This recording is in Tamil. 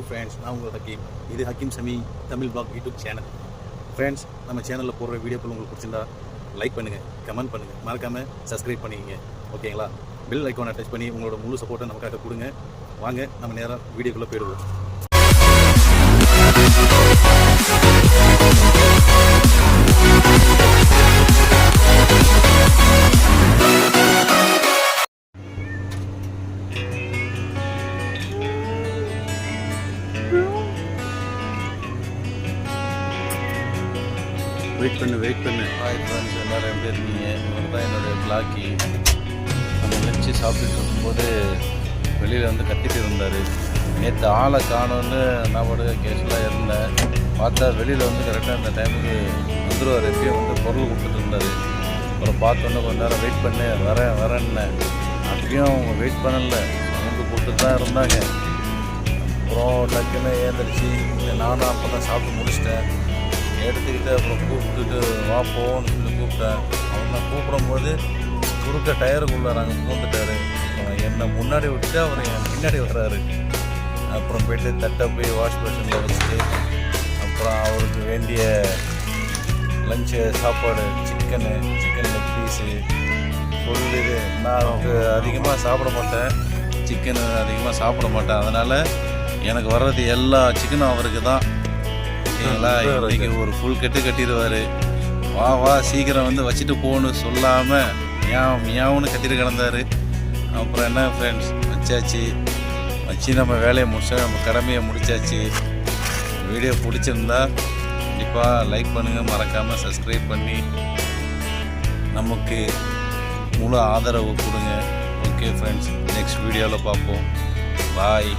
ஹலோ ஃப்ரெண்ட்ஸ் நான் உங்கள் ஹக்கீம். இது Hakeem Sami Tamil blog YouTube channel friends நம்ம சேனலில் போடுற வீடியோக்கள் உங்களுக்கு பிடிச்சிருந்தா லைக் பண்ணுங்கள் கமெண்ட் பண்ணுங்கள் மறக்காமல் சப்ஸ்கிரைப் பண்ணிக்கங்க. ஓகேங்களா பெல் ஐக்கானை டச் பண்ணி உங்களோட முழு சப்போர்ட்டை நமக்காக கொடுங்க. வாங்க நம்ம நேராக வீடியோக்குள்ளே போயிடுவோம். வெயிட் பண்ணு வெயிட் பண்ணு. ஹாய் ஃப்ரெண்ட்ஸ் எல்லோரும் எப்படி இருக்கீங்க? இவர் தான் என்னுடைய பிளாக்கி நம்ம லஞ்சு சாப்பிட்டுட்டு இருக்கும்போது வெளியில் வந்து கத்திட்டு இருந்தார். நேற்று ஆளை காணும்னு நான் பாட்டுக்க கேஷுவலாக இருந்தேன். பார்த்தா வெளியில் வந்து கரெக்டாக அந்த டைமுக்கு வந்துடுவார் எப்பயும் வந்து பொருள் கொடுத்துட்டு இருந்தார். அப்புறம் பார்த்தோன்னே கொஞ்ச நேரம் வெயிட் பண்ணு வரேன் வரேன்ன. அப்பயும் அவங்க வெயிட் பண்ணலை. அவங்க கொடுத்துட்டு தான் இருந்தாங்க. அப்புறம் டக்குன்னு ஏந்திரிச்சு நானும் அப்போ தான் சாப்பிட்டு முடிச்சிட்டேன். எடுத்துக்கிட்டு அப்புறம் கூப்பிட்டுட்டு வா போன்னு சொல்லி கூப்பிட்டேன். அவன் நான் கூப்பிடும்போது குறுக்க டயருக்குள்ளே நாங்கள் பூந்துட்டாரு என்னை முன்னாடி விட்டுட்டு அவர் என் பின்னாடி வர்றாரு. அப்புறம் போயிட்டு தட்டை போய் வாஷ் பேஷனில் வச்சுட்டு அப்புறம் அவருக்கு வேண்டிய லஞ்சு சாப்பாடு chicken chicken leg piece full இது நான் அவருக்கு அதிகமாக சாப்பிட மாட்டேன். சிக்கனு அதிகமாக சாப்பிட மாட்டேன். அதனால் எனக்கு வர்றது எல்லா சிக்கனும் அவருக்கு தான். ஓகேங்களா இன்னைக்கு ஒரு ஃபுல் கட்டு கட்டிடுவார். வா வா சீக்கிரம் வந்து வச்சுட்டு போன்னு சொல்லாமல் மியாவ் மியாவுன்னு கட்டிட்டு கிடந்தாரு. அப்புறம் என்ன ஃப்ரெண்ட்ஸ் வச்சாச்சு. வச்சு நம்ம வேலையை முடிச்சா நம்ம கடமையை முடிச்சாச்சு. வீடியோ பிடிச்சிருந்தா கண்டிப்பாக லைக் பண்ணுங்கள் மறக்காமல் சப்ஸ்கிரைப் பண்ணி நமக்கு முழு ஆதரவு கொடுங்க. ஓகே ஃப்ரெண்ட்ஸ் நெக்ஸ்ட் வீடியோவில் பார்ப்போம். பாய்